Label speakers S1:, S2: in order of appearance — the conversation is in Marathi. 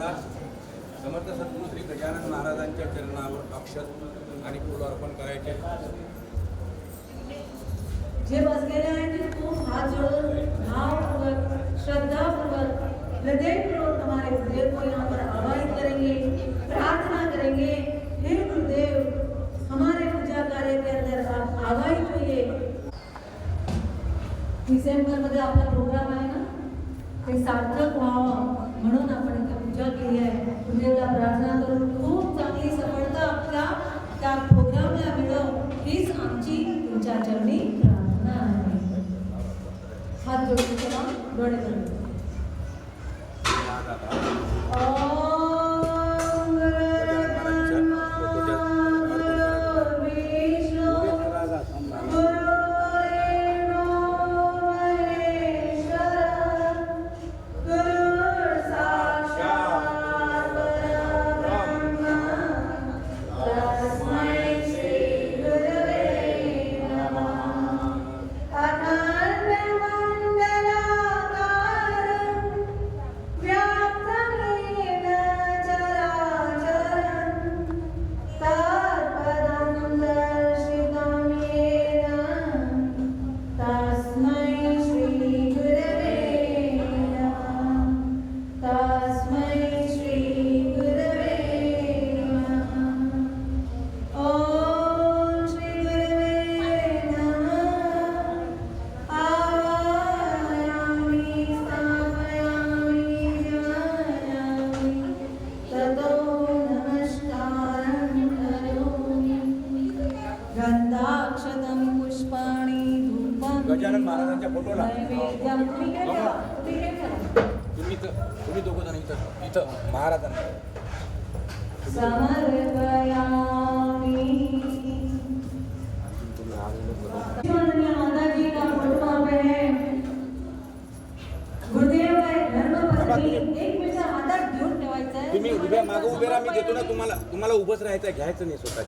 S1: मला समर्थ सद्गुरू श्री गजानन महाराजांच्या चरणावर अक्षत आणि फुल अर्पण करायचे.
S2: जे बसलेले आहेत ते खूप हात जोडून भावपूर्वक श्रद्धापूर्वक हृदयपूर्वक हमारे गुरुदेव को यहाँ पर आवाहित करेंगे प्रार्थना करेंगे हे गुरुदेव हमारे पूजा कार्य के अंदर आप आवाहित होइए। डिसेंबरमध्ये आपला प्रोग्राम आहे ना? ते सार्थक व्हावं म्हणून आपण इथे पूजा केली आहे. गुरुदेवला प्रार्थना करून खूप चांगली सफलता आपल्या त्या प्रोग्रामला मिळव हीच आमची तुमच्या चरणी प्रार्थना आहे. हात जोडून चला डोळे बंद.
S1: गजानन महाराजांच्या फोटोला.
S2: तुम्ही तुम्ही
S1: इथं तुम्ही दोघं जण इथं इथं महाराजांना तुम्ही उभ्या मागं उभे राहा मी देतो ना तुम्हाला तुम्हाला उभंच राहायचं घ्यायचं नाही स्वतः